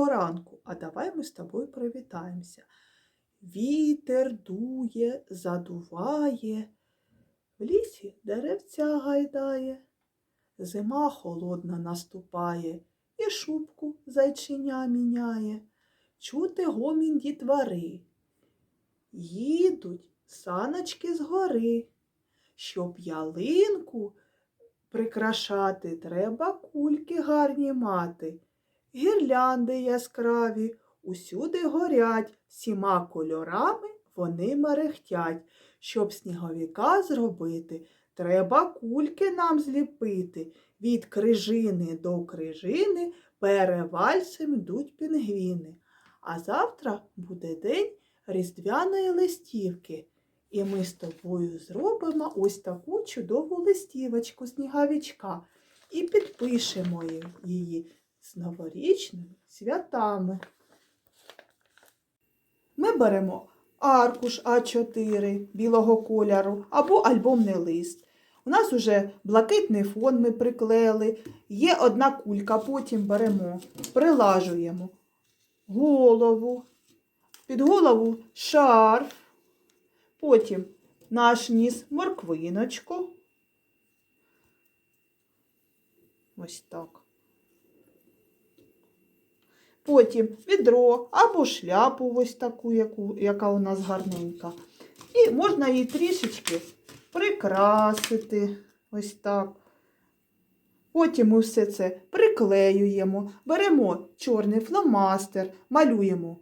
Доброго ранку! А давай ми з тобою привітаємося. Вітер дує, задуває, в лісі деревця гайдає, зима холодна наступає, і шубку зайчиня міняє. Чути гомін дітвари. Їдуть саночки з гори. Щоб ялинку прикрашати, треба кульки гарні мати. Гірлянди яскраві, усюди горять, всіма кольорами вони мерехтять. Щоб сніговіка зробити, треба кульки нам зліпити. Від крижини до крижини перевальцем йдуть пінгвіни. А завтра буде день різдвяної листівки. І ми з тобою зробимо ось таку чудову листівочку сніговичка і підпишемо її з новорічними святами. Ми беремо аркуш А4 білого кольору або альбомний лист. У нас уже блакитний фон ми приклеїли, є одна кулька, потім беремо, прилажуємо голову, під голову шарф, потім наш ніс морквиночку. Ось так. Потім відро або шляпу ось таку, яку, яка у нас гарненька. І можна її трішечки прикрасити. Ось так. Потім ми все це приклеюємо, беремо чорний фломастер, малюємо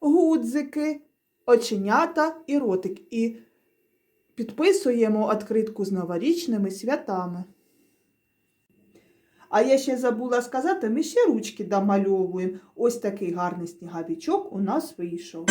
гудзики, оченята і ротик. І підписуємо відкритку з новорічними святами. А я ще забула сказати, ми ще ручки домальовуємо. Ось такий гарний снігавічок у нас вийшов.